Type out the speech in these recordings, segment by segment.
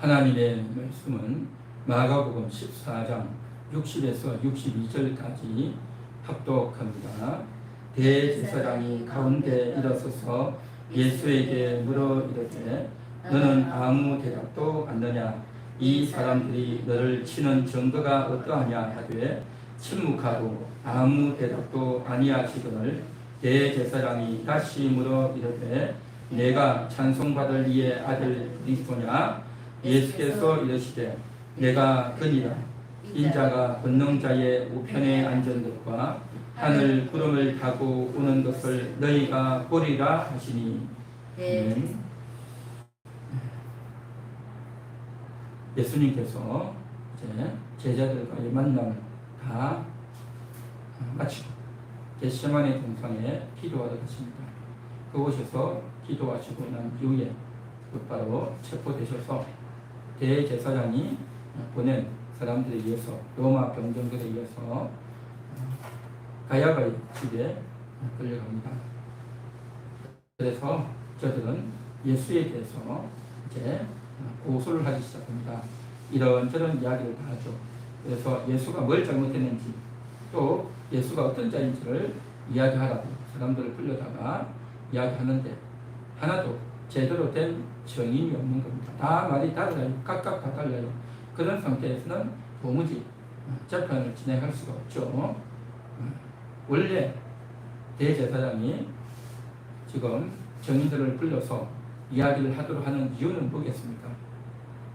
하나님의 말씀은 마가복음 14장 60에서 62절까지 합독합니다. 대제사장이 가운데 일어서서 예수에게 물어 이르되 너는 아무 대답도 않느냐? 이 사람들이 너를 치는 증거가 어떠하냐 하되 침묵하고 아무 대답도 아니하시거늘 대제사장이 다시 물어 이르되 내가 찬송받을 이의 아들 그리스도냐 예수께서 이르시되 내가 그니라 인자가 권능자의 우편에 앉은 것과 하늘 구름을 타고 오는 것을 너희가 보리라 하시니 네. 예수님께서 이제 제자들과의 만남을 다 마치고 겟세마네 동상에 기도하러 가십니다. 그곳에서 기도하시고 난 이후에 곧바로 체포되셔서 대제사장이 보낸 사람들에 의해서 로마 병정들에 의해서 가야바의 집에 끌려갑니다. 그래서 저들은 예수에 대해서 이제 고소를 하기 시작합니다. 이런저런 이야기를 다 하죠. 그래서 예수가 뭘 잘못했는지 또 예수가 어떤 자인지를 이야기하라고 사람들을 불러다가 이야기하는데 하나도 제대로 된 정인이 없는 겁니다. 다 말이 달라요. 각각 다 달라요. 그런 상태에서는 도무지 재판을 진행할 수가 없죠. 원래 대제사장이 지금 정인들을 불러서 이야기를 하도록 하는 이유는 뭐겠습니까?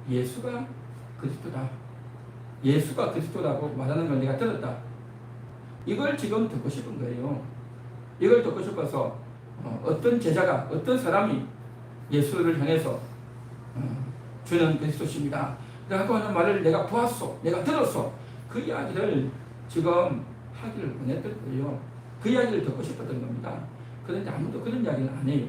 예수가 그리스도다. 예수가 그리스도라고 말하는 걸 내가 들었다. 이걸 지금 듣고 싶은 거예요. 이걸 듣고 싶어서 어, 어떤 제자가 어떤 사람이 예수를 향해서 어, 주는 그리스도십니다. 라고 하는 말을 내가 보았어. 내가 들었어. 그 이야기를 지금 하기를 원했던 거예요. 그 이야기를 듣고 싶었던 겁니다. 그런데 아무도 그런 이야기를 안 해요.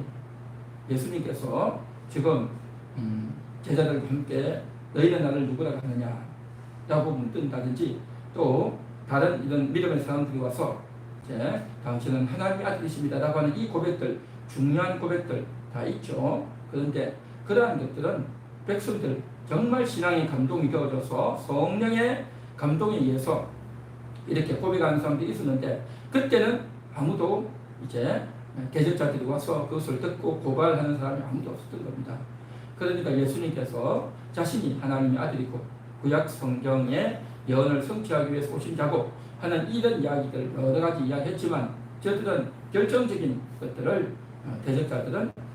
예수님께서 지금 음, 제자들과 함께 너희는 나를 누구라고 하느냐 라고 묻는다든지 또 다른 이런 믿음의 사람들이 와서 이제 당신은 하나님의 아들이십니다 라고 하는 이 고백들 중요한 고백들 다 있죠. 그런데 그러한 것들은 백성들 정말 신앙의 감동이 되어져서 성령의 감동에 의해서 이렇게 고백하는 사람들이 있었는데 그때는 아무도 이제 계절자들이 와서 그것을 듣고 고발하는 사람이 아무도 없었던 겁니다. 그러니까 예수님께서 자신이 하나님의 아들이고 구약 성경의 예언을 성취하기 위해서 오신 자고 하는 이런 이야기들 여러 가지 이야기했지만 저들은 결정적인 것들을 어, 대적자들은 어,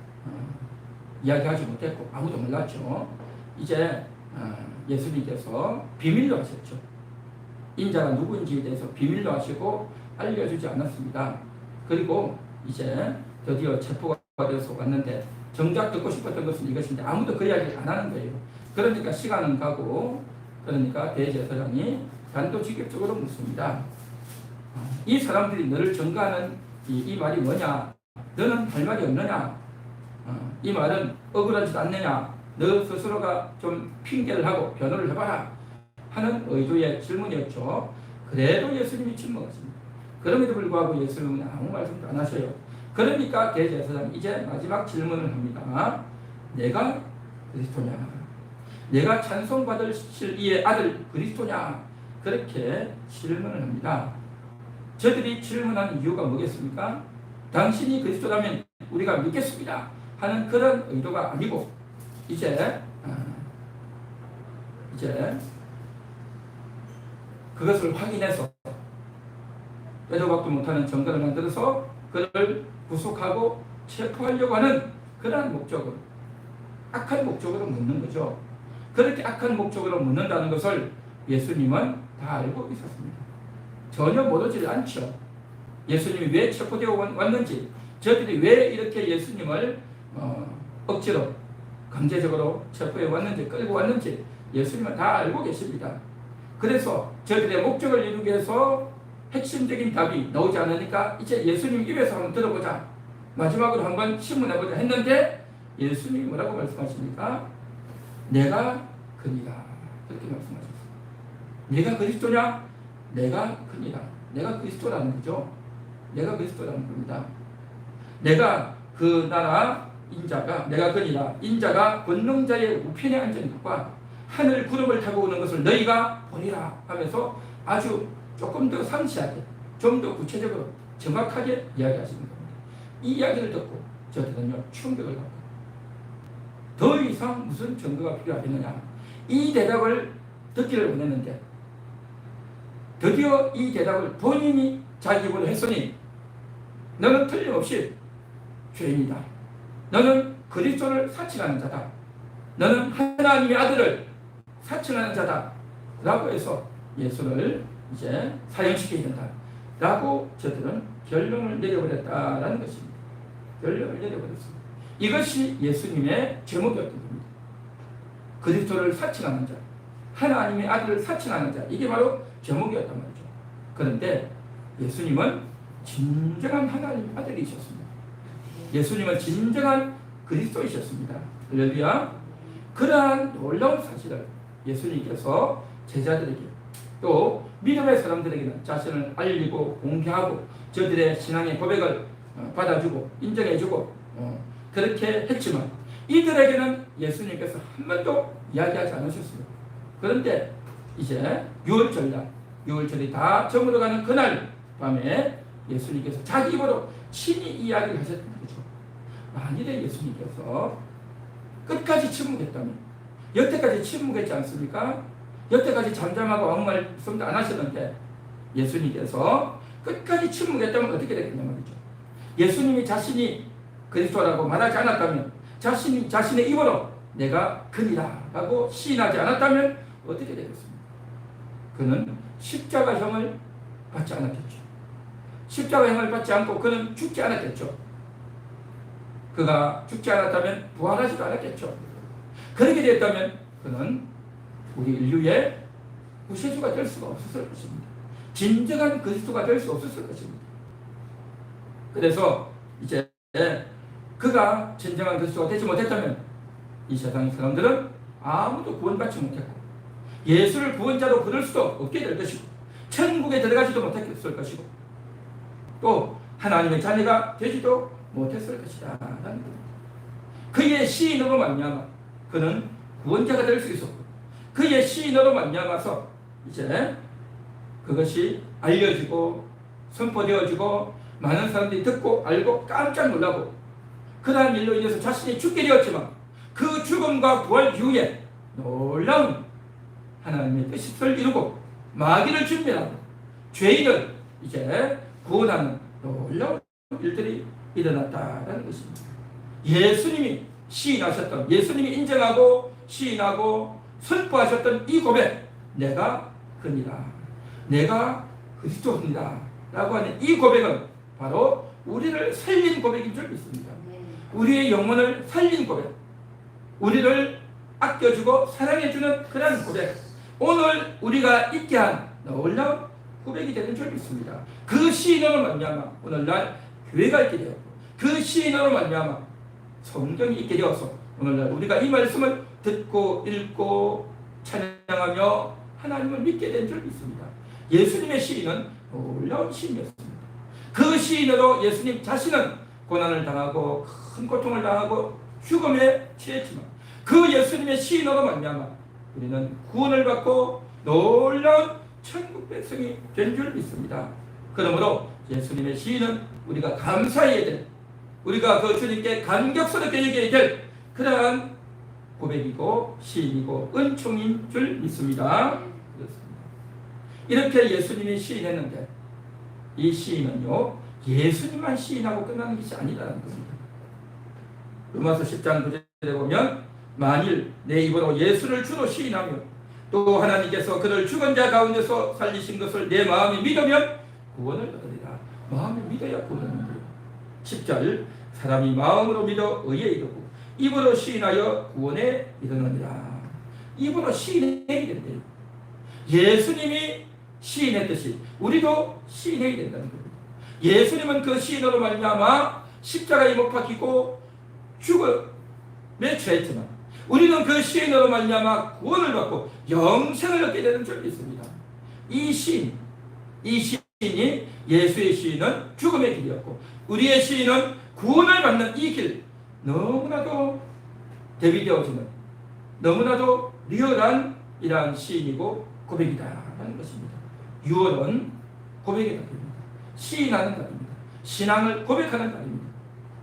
이야기하지 못했고 아무도 몰랐죠. 이제 어, 예수님께서 비밀로 하셨죠. 인자가 누구인지에 대해서 비밀로 하시고 알려주지 않았습니다. 그리고 이제 드디어 체포가 되어서 왔는데 정작 듣고 싶었던 것은 이것인데 아무도 그 이야기를 안 하는 거예요. 그러니까 시간은 가고 그러니까 대제사장이 단도직입적으로 묻습니다. 이 사람들이 너를 증거하는 이, 이 말이 뭐냐? 너는 할 말이 없느냐? 어, 이 말은 억울하지도 않느냐? 너 스스로가 좀 핑계를 하고 변호를 해봐라 하는 의도의 질문이었죠. 그래도 예수님이 침묵하십니다. 그럼에도 불구하고 예수님은 아무 말씀도 안 하셔요. 그러니까 대제사장 이제 마지막 질문을 합니다. 내가 그리스도냐? 내가 찬송받을 이의 아들 그리스도냐? 그렇게 질문을 합니다. 저들이 질문한 이유가 뭐겠습니까? 당신이 그리스도라면 우리가 믿겠습니다. 하는 그런 의도가 아니고 이제 어, 이제 그것을 확인해서 빼도박도 못하는 증거를 만들어서 그를 구속하고 체포하려고 하는 그러한 목적으로 악한 목적으로 묻는 거죠. 그렇게 악한 목적으로 묻는다는 것을 예수님은 다 알고 있었습니다. 전혀 모르지 않죠. 예수님이 왜 체포되어 왔는지, 저들이 왜 이렇게 예수님을 어, 억지로 강제적으로 체포해 왔는지 끌고 왔는지 예수님은 다 알고 계십니다. 그래서 저들의 목적을 이루기 위해서 핵심적인 답이 나오지 않으니까 이제 예수님 입에서 한번 들어보자. 마지막으로 한번 신문해보자 했는데 예수님이 뭐라고 말씀하십니까? 내가 그니다. 그렇게 말씀하셨어요. 내가 그리스도냐? 내가 그니다. 내가 그리스도라는 거죠. 내가 그리스도라는 겁니다. 내가 그 나라 인자가 내가 그니라 인자가 권능자의 우편에 앉은 것과 하늘 구름을 타고 오는 것을 너희가 보리라 하면서 아주 조금 더 상세하게 좀 더 구체적으로 정확하게 이야기하시는 겁니다. 이 이야기를 듣고 저들은요 충격을 받고 더 이상 무슨 증거가 필요하겠느냐 이 대답을 듣기를 원했는데 드디어 이 대답을 본인이 자기 입으로 했으니 너는 틀림없이 죄인이다. 너는 그리스도를 사칭하는 자다. 너는 하나님의 아들을 사칭하는 자다. 라고 해서 예수를 이제 사형시켜야 된다. 라고 저들은 결론을 내려버렸다라는 것입니다. 결론을 내려버렸습니다. 이것이 예수님의 제목이었던 겁니다. 그리스도를 사칭하는 자, 하나님의 아들을 사칭하는 자, 이게 바로 제목이었단 말이죠. 그런데 예수님은 진정한 하나님 아들이셨습니다. 예수님은 진정한 그리스도이셨습니다. 할렐루야. 그러한 놀라운 사실을 예수님께서 제자들에게 또 믿음의 사람들에게는 자신을 알리고 공개하고 저들의 신앙의 고백을 어, 받아주고 인정해주고 어, 그렇게 했지만 이들에게는 예수님께서 한 번도 이야기하지 않으셨습니다. 그런데 이제 6월절날 6월절이 다 저물어가는 그날 밤에 예수님께서 자기 입으로 친히 이야기를 하셨던 거죠. 만일에 예수님께서 끝까지 침묵했다면 여태까지 침묵했지 않습니까? 여태까지 잠잠하고 아무 말씀도 안 하셨는데 예수님께서 끝까지 침묵했다면 어떻게 되겠냐 말이죠. 예수님이 자신이 그리스도라고 말하지 않았다면 자신이 자신의 입으로 내가 그니라라고 시인하지 않았다면 어떻게 되겠습니까? 그는 십자가형을 받지 않았겠죠. 십자가 형을 받지 않고 그는 죽지 않았겠죠. 그가 죽지 않았다면 부활하지도 않았겠죠. 그렇게 됐다면 그는 우리 인류의 구세주가 될 수가 없었을 것입니다. 진정한 그리스도가 될 수 없었을 것입니다. 그래서 이제 그가 진정한 그리스도가 되지 못했다면 이 세상 사람들은 아무도 구원받지 못했고 예수를 구원자로 부를 수도 없게 될 것이고 천국에 들어가지도 못했을 것이고 또 하나님의 자녀가 되지도 못했을 것이다. 그의 시인으로 말미암아 그는 구원자가 될 수 있었고 그의 시인으로 말미암아서 이제 그것이 알려지고 선포되어지고 많은 사람들이 듣고 알고 깜짝 놀라고 그러한 일로 인해서 자신이 죽게 되었지만 그 죽음과 부활 이후에 놀라운 하나님의 뜻을 이루고 마귀를 준비하고 죄인을 이제 구원하는 놀라운 일들이 일어났다라는 것입니다. 예수님이 시인하셨던 예수님이 인정하고 시인하고 선포하셨던 이 고백 내가 그니다 내가 그리스도입니다 라고 하는 이 고백은 바로 우리를 살린 고백인 줄 믿습니다. 우리의 영혼을 살린 고백 우리를 아껴주고 사랑해주는 그런 고백 오늘 우리가 있게 한 놀라운 고백이 되는 줄 믿습니다. 그 시인으로 말미암아 오늘날 교회가 있게 되었고 그 시인으로 말미암아 성경이 있게 되어서 오늘날 우리가 이 말씀을 듣고 읽고 찬양하며 하나님을 믿게 된줄 믿습니다. 예수님의 시인은 놀라운 시인이었습니다. 그 시인으로 예수님 자신은 고난을 당하고 큰 고통을 당하고 죽음에 취했지만 그 예수님의 시인으로 말미암아 우리는 구원을 받고 놀라운 천국 백성이 된 줄 믿습니다. 그러므로 예수님의 시인은 우리가 감사해야 될 우리가 그 주님께 감격스럽게 얘기해야 될 그러한 고백이고 시인이고 은총인 줄 믿습니다. 이렇게 예수님이 시인했는데 이 시인은요 예수님만 시인하고 끝나는 것이 아니라는 겁니다. 로마서 10장 9절에 보면 만일 내 입으로 예수를 주로 시인하며 또 하나님께서 그를 죽은 자 가운데서 살리신 것을 내 마음에 믿으면 구원을 얻으리라. 마음에 믿어야 구원을 얻어요. 10절 사람이 마음으로 믿어 의에 이르고 입으로 시인하여 구원에 이르느니라. 입으로 시인해야 된대요. 예수님이 시인했듯이 우리도 시인해야 된다는 겁니다. 예수님은 그 시인으로 말미암아 십자가에 못 박히고 죽음에 처했지만 우리는 그 시인으로 말미암아 구원을 받고 영생을 얻게 되는 줄 믿습니다. 이 시인, 이 시인이 예수의 시인은 죽음의 길이었고 우리의 시인은 구원을 받는 이 길, 너무나도 대비되어지는 너무나도 리얼한 이러한 시인이고 고백이다라는 것입니다. 6월은 고백의 달입니다. 시인하는 달입니다. 신앙을 고백하는 달입니다.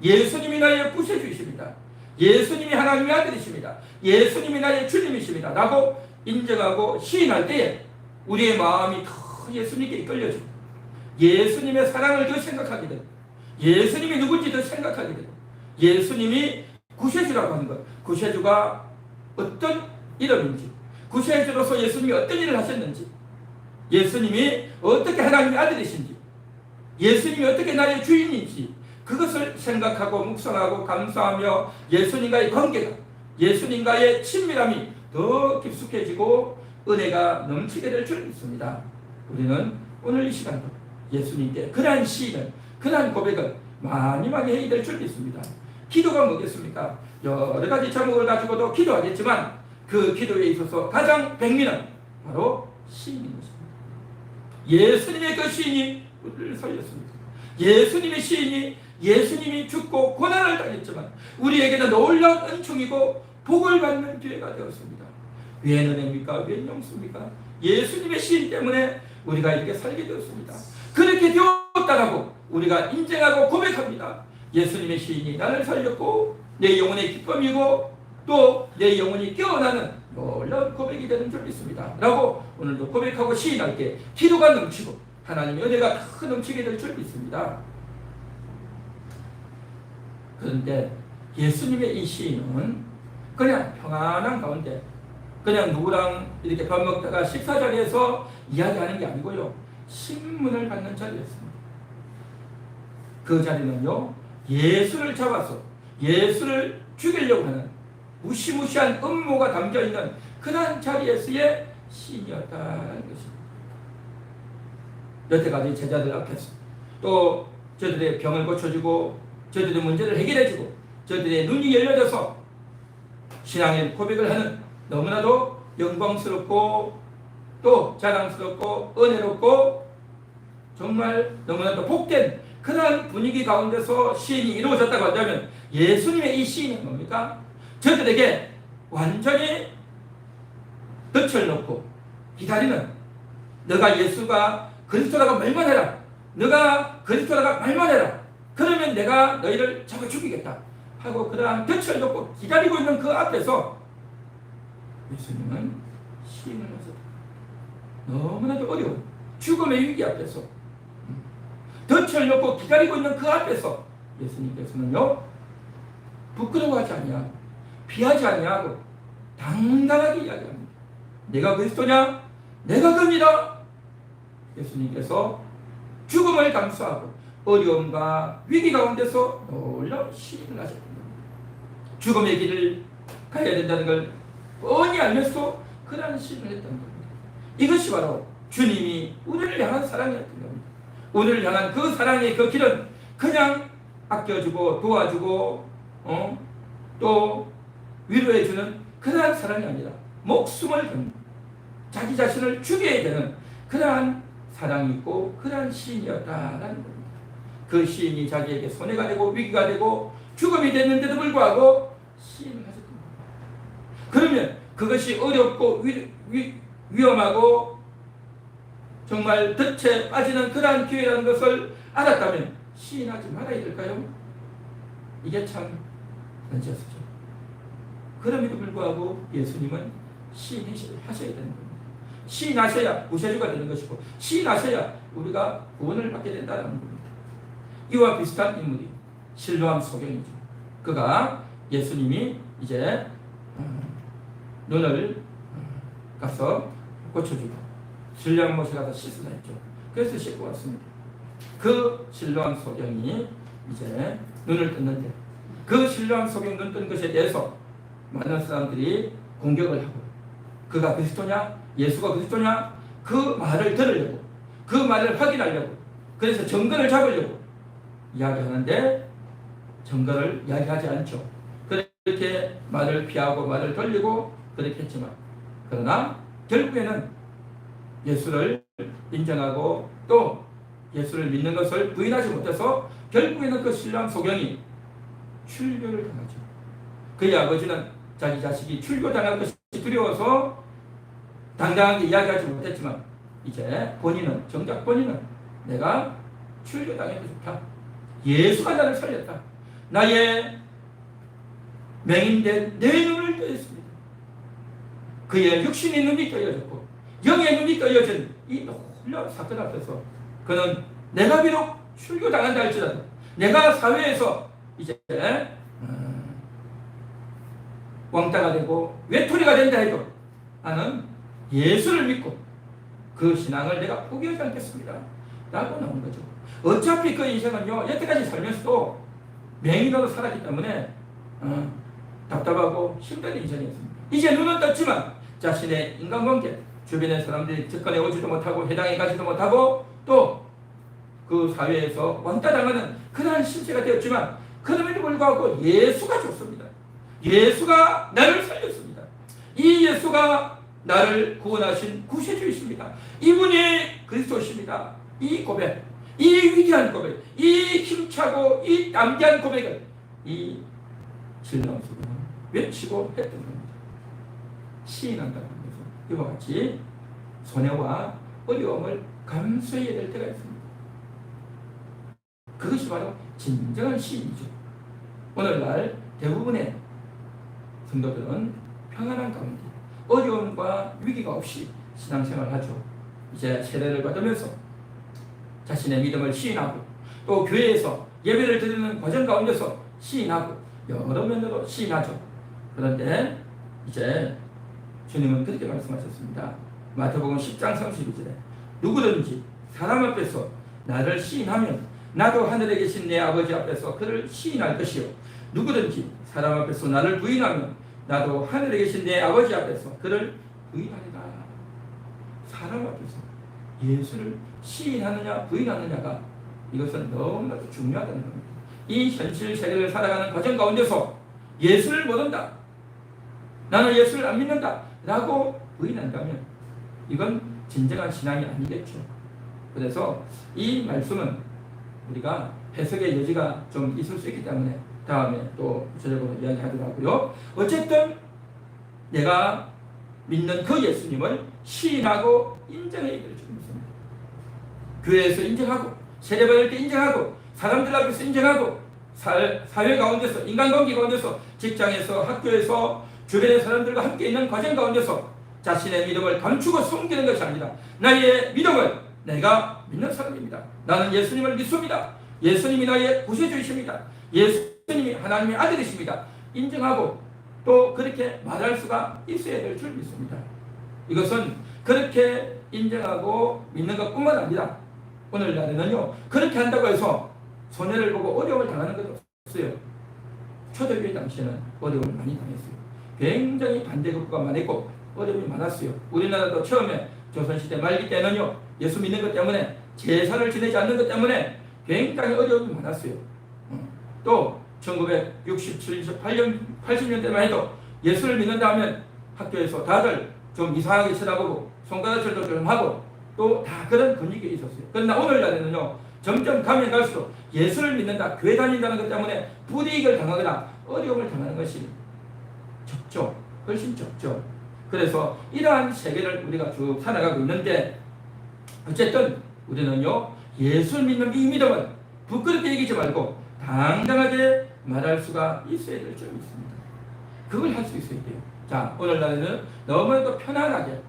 예수님이 나의 구세주이십니다. 예수님이 하나님의 아들이십니다. 예수님이 나의 주님이십니다. 라고 인정하고 시인할 때에 우리의 마음이 더 예수님께 이끌려지고 예수님의 사랑을 더 생각하게 되고 예수님이 누군지 더 생각하게 되고 예수님이 구세주라고 하는 것 구세주가 어떤 이름인지 구세주로서 예수님이 어떤 일을 하셨는지 예수님이 어떻게 하나님의 아들이신지 예수님이 어떻게 나의 주인인지 그것을 생각하고 묵상하고 감사하며 예수님과의 관계가 예수님과의 친밀함이 더 깊숙해지고 은혜가 넘치게 될 줄 믿습니다. 우리는 오늘 이 시간도 예수님께 그러한 시인을 그러한 고백을 많이 많이 해야 될 줄 믿습니다. 기도가 뭐겠습니까? 여러 가지 제목을 가지고도 기도하겠지만 그 기도에 있어서 가장 백미는 바로 시인인 것입니다. 예수님의 그 시인이 우리를 살렸습니다. 예수님의 시인이 예수님이 죽고 고난을 당했지만 우리에게는 놀라운 은총이고 복을 받는 기회가 되었습니다. 웬 은혜입니까? 웬 용수입니까? 예수님의 시인 때문에 우리가 이렇게 살게 되었습니다. 그렇게 되었다라고 우리가 인정하고 고백합니다. 예수님의 시인이 나를 살렸고 내 영혼의 기쁨이고 또 내 영혼이 깨어나는 놀라운 고백이 되는 줄 믿습니다. 라고 오늘도 고백하고 시인할 때 기도가 넘치고 하나님의 은혜가 더 넘치게 될 줄 믿습니다. 그런데 예수님의 이 시인은 그냥 평안한 가운데 그냥 누구랑 이렇게 밥 먹다가 식사 자리에서 이야기하는 게 아니고요. 신문을 받는 자리였습니다. 그 자리는요. 예수를 잡아서 예수를 죽이려고 하는 무시무시한 음모가 담겨 있는 그러한 자리에서의 시인이었다는 것입니다. 여태까지 제자들 앞에서 또 저들의 병을 고쳐주고 저들의 문제를 해결해주고 저들의 눈이 열려져서 신앙의 고백을 하는 너무나도 영광스럽고 또 자랑스럽고 은혜롭고 정말 너무나도 복된 그러한 분위기 가운데서 시인이 이루어졌다고 한다면 예수님의 이 시인은 뭡니까? 저들에게 완전히 덫을 놓고 기다리는 너가 예수가 그리스도라고 말만 해라. 너가 그리스도라고 말만 해라. 그러면 내가 너희를 잡아 죽이겠다. 하고 그러한 덫을 놓고 기다리고 있는 그 앞에서 예수님은 시인을 하셨다. 너무나도 어려운 죽음의 위기 앞에서 덫을 놓고 기다리고 있는 그 앞에서 예수님께서는요 부끄러워하지 아니하고 피하지 아니하고 당당하게 이야기합니다. 내가 그리스도냐? 내가 그입니다. 예수님께서 죽음을 감수하고 어려움과 위기 가운데서 놀라운 시인을 하셨습니다. 죽음의 길을 가야 된다는 걸 뻔히 알면서 그러한 시인을 했던 겁니다. 이것이 바로 주님이 우리를 향한 사랑이었던 겁니다. 우리를 향한 그 사랑의 그 길은 그냥 아껴주고 도와주고 어? 또 위로해주는 그러한 사랑이 아니라 목숨을 건 자기 자신을 죽여야 되는 그러한 사랑이 있고 그러한 시인이었다라는 겁니다. 그 시인이 자기에게 손해가 되고 위기가 되고 죽음이 됐는데도 불구하고 시인을 하셨던 겁니다. 그러면 그것이 어렵고 위, 위, 위험하고 정말 덫에 빠지는 그러한 기회라는 것을 알았다면 시인하지 말아야 될까요? 이게 참 던졌었죠. 그럼에도 불구하고 예수님은 시인하셔야 되는 겁니다. 시인하셔야 구세주가 되는 것이고 시인하셔야 우리가 구원을 받게 된다는 겁니다. 이와 비슷한 인물이 실로암 소경이죠. 그가 예수님이 이제 음, 눈을 음, 가서 고쳐주고 신령 못에 가서 씻으라 했죠. 그래서 씻고 왔습니다. 그 실로암 소경이 이제 눈을 떴는데 그 실로암 소경 눈 뜬 것에 대해서 많은 사람들이 공격을 하고 그가 그리스도냐 예수가 그리스도냐 그 말을 들으려고 그 말을 확인하려고 그래서 정근을 잡으려고 이야기하는데 정근을 이야기하지 않죠. 그렇게 말을 피하고 말을 돌리고 그렇게 했지만 그러나 결국에는 예수를 인정하고 또 예수를 믿는 것을 부인하지 못해서 결국에는 그 신랑 소경이 출교를 당하죠. 그의 아버지는 자기 자식이 출교당할 것이 두려워서 당당하게 이야기하지 못했지만 이제 본인은 정작 본인은 내가 출교당해도 좋다. 예수가 나를 살렸다. 나의 맹인된 내 눈을 떠였습니다. 그의 육신의 눈이 떠여졌고 영의 눈이 떠여진 이 놀라운 사건 앞에서 그는 내가 비록 출교당한다 할지라도 내가 사회에서 이제 음, 왕따가 되고 외톨이가 된다 해도 나는 예수를 믿고 그 신앙을 내가 포기하지 않겠습니다. 라고 나온 거죠. 어차피 그 인생은요, 여태까지 살면서도 맹인으로 살았기 때문에 어, 답답하고 힘든 인생이었습니다. 이제 눈은 떴지만 자신의 인간관계, 주변의 사람들이 접근해 오지도 못하고 해당해 가지도 못하고 또 그 사회에서 왕따 당하는 그러한 신세가 되었지만 그럼에도 불구하고 예수가 좋습니다. 예수가 나를 살렸습니다. 이 예수가 나를 구원하신 구세주이십니다. 이분이 그리스도십니다. 이 고백, 이 위대한 고백, 이 힘차고 이 담대한 고백을 이 신랑 속에는 외치고 했던 겁니다. 시인한다는 것은 이와 같이 손해와 어려움을 감수해야 될 때가 있습니다. 그것이 바로 진정한 시인이죠. 오늘날 대부분의 성도들은 평안한 가운데 어려움과 위기가 없이 신앙생활을 하죠. 이제 세례를 받으면서 자신의 믿음을 시인하고 또 교회에서 예배를 드리는 과정 가운데서 시인하고 여러 면으로 시인하죠. 그런데 이제 주님은 그렇게 말씀하셨습니다. 마태복음 10장 32절에 누구든지 사람 앞에서 나를 시인하면 나도 하늘에 계신 내 아버지 앞에서 그를 시인할 것이요 누구든지 사람 앞에서 나를 부인하면 나도 하늘에 계신 내 아버지 앞에서 그를 부인하리라. 사람 앞에서 예수를 시인하느냐 부인하느냐가 이것은 너무나도 중요하다는 겁니다. 이 현실 세계를 살아가는 과정 가운데서 예수를 모른다. 나는 예수를 안 믿는다. 라고 부인한다면 이건 진정한 신앙이 아니겠죠. 그래서 이 말씀은 우리가 해석의 여지가 좀 있을 수 있기 때문에 다음에 또 구체적으로 이야기하도록 하고요. 어쨌든 내가 믿는 그 예수님을 시인하고 인정해야 될 줄입니다. 교회에서 인정하고 세례받을 때 인정하고 사람들 앞에서 인정하고 사, 사회 가운데서 인간관계 가운데서 직장에서 학교에서 주변의 사람들과 함께 있는 과정 가운데서 자신의 믿음을 감추고 숨기는 것이 아니라 나의 믿음을 내가 믿는 사람입니다. 나는 예수님을 믿습니다. 예수님이 나의 구세주이십니다. 예수 님이 하나님의 아들이십니다. 인정하고 또 그렇게 말할 수가 있어야 될 줄 믿습니다. 이것은 그렇게 인정하고 믿는 것뿐만 아니라 오늘날에는요 그렇게 한다고 해서 손해를 보고 어려움을 당하는 것도 없어요. 초대교회 당시에는 어려움을 많이 당했어요. 굉장히 반대급부가 많았고 어려움이 많았어요. 우리나라도 처음에 조선시대 말기 때는요 예수 믿는 것 때문에 제사를 지내지 않는 것 때문에 굉장히 어려움이 많았어요. 어. 또 1967, 8년, 80년대만 해도 예수를 믿는다 하면 학교에서 다들 좀 이상하게 쳐다보고 손가락질도 좀 하고 또 다 그런 분위기가 있었어요. 그러나 오늘날에는요 점점 가면 갈수록 예수를 믿는다, 교회 다닌다는 것 때문에 불이익을 당하거나 어려움을 당하는 것이 적죠. 훨씬 적죠. 그래서 이러한 세계를 우리가 쭉 살아가고 있는데 어쨌든 우리는요 예수 믿는 이 믿음은 부끄럽게 얘기하지 말고 당당하게 말할 수가 있어야 될 점이 있습니다. 그걸 할 수 있어야 돼요. 자 오늘날에는 너무나도 편안하게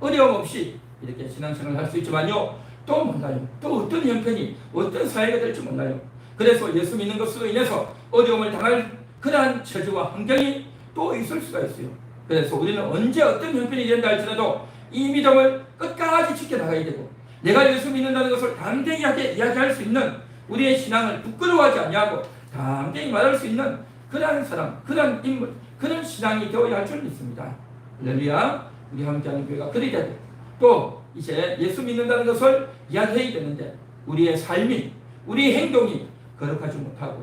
어려움 없이 이렇게 신앙생활을 할 수 있지만요 또 몰라요. 또 어떤 형편이 어떤 사회가 될지 몰라요. 그래서 예수 믿는 것으로 인해서 어려움을 당할 그러한 처지와 환경이 또 있을 수가 있어요. 그래서 우리는 언제 어떤 형편이 된다 할지라도 이 믿음을 끝까지 지켜나가야 되고 내가 예수 믿는다는 것을 담대하게 이야기할 수 있는 우리의 신앙을 부끄러워하지 아니하고 담대히 말할 수 있는 그러한 사람, 그러한 인물, 그런 신앙이 되어야 할 줄 믿습니다. 할렐루야. 우리 함께하는 교회가 그리 되고 또 이제 예수 믿는다는 것을 이야기해야 되는데 우리의 삶이 우리의 행동이 거룩하지 못하고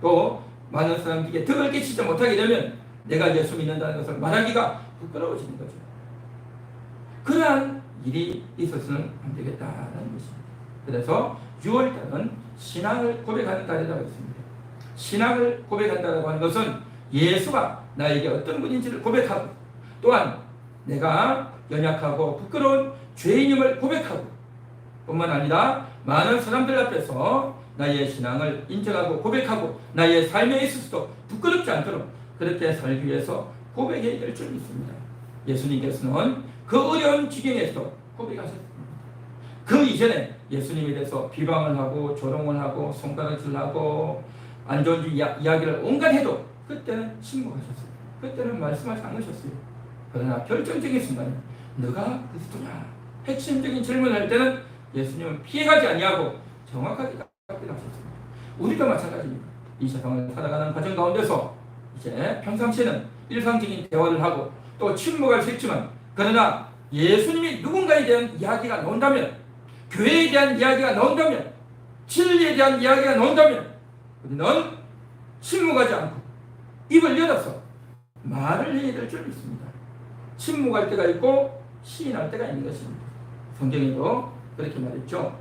또 많은 사람들에게 덕을 끼치지 못하게 되면 내가 예수 믿는다는 것을 말하기가 부끄러워지는 거죠. 그러한 일이 있어서는 안 되겠다는 것입니다. 그래서 6월달은 신앙을 고백하는 달이라고 했습니다. 신앙을 고백한다고 하는 것은 예수가 나에게 어떤 분인지를 고백하고 또한 내가 연약하고 부끄러운 죄인임을 고백하고 뿐만 아니라 많은 사람들 앞에서 나의 신앙을 인정하고 고백하고 나의 삶에 있어서도 부끄럽지 않도록 그렇게 살기 위해서 고백해야 될 줄 믿습니다. 예수님께서는 그 어려운 지경에서도 고백하셨습니다. 그 이전에 예수님에 대해서 비방을 하고 조롱을 하고 손가락질 하고 안 좋은 이야, 이야기를 온갖 해도 그때는 침묵하셨어요. 그때는 말씀하지 않으셨어요. 그러나 결정적인 순간에 너가 그리스도냐 핵심적인 질문을 할 때는 예수님은 피해가지 아니하고 정확하게 답변하셨습니다. 우리도 마찬가지입니다. 이 세상을 살아가는 과정 가운데서 이제 평상시에는 일상적인 대화를 하고 또 침묵할 수 있지만 그러나 예수님이 누군가에 대한 이야기가 나온다면 교회에 대한 이야기가 나온다면 진리에 대한 이야기가 나온다면 우리는 침묵하지 않고 입을 열어서 말을 해야 될 줄 믿습니다. 침묵할 때가 있고 시인할 때가 있는 것입니다. 성경에도 그렇게 말했죠.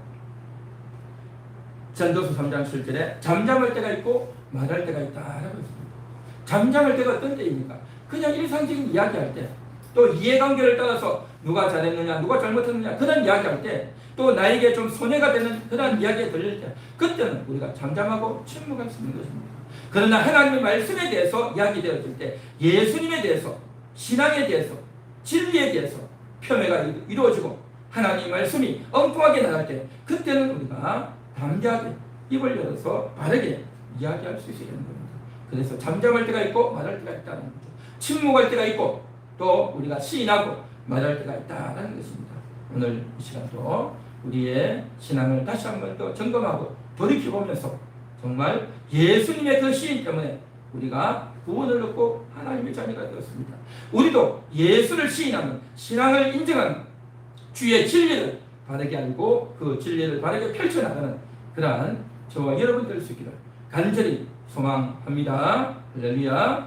전도서 3장 7절에 잠잠할 때가 있고 말할 때가 있다라고 했습니다. 잠잠할 때가 어떤 때입니까? 그냥 일상적인 이야기할 때, 또 이해관계를 따라서 누가 잘했느냐, 누가 잘못했느냐 그런 이야기할 때, 또 나에게 좀 손해가 되는 그런 이야기가 들릴 때, 그때는 우리가 잠잠하고 있는 것입니다. 그러나 하나님의 말씀에 대해서 이야기되어질 때, 예수님에 대해서, 신앙에 대해서, 진리에 대해서 폄훼가 이루어지고 하나님의 말씀이 엉뚱하게 나갈 때, 그때는 우리가 담대하게 입을 열어서 바르게 이야기할 수 있어야 되는 겁니다. 그래서 잠잠할 때가 있고 말할 때가 있다는 거죠. 침묵할 때가 있고 또 우리가 시인하고 말할 때가 있다는 것입니다. 오늘 이 시간도 우리의 신앙을 다시 한 번 더 점검하고 돌이켜보면서 정말 예수님의 그 시인 때문에 우리가 구원을 얻고 하나님의 자녀가 되었습니다. 우리도 예수를 시인하는 신앙을 인정하는 주의 진리를 바르게 알고 그 진리를 바르게 펼쳐나가는 그러한 저와 여러분 될 수 있기를 간절히 소망합니다. 할렐루야.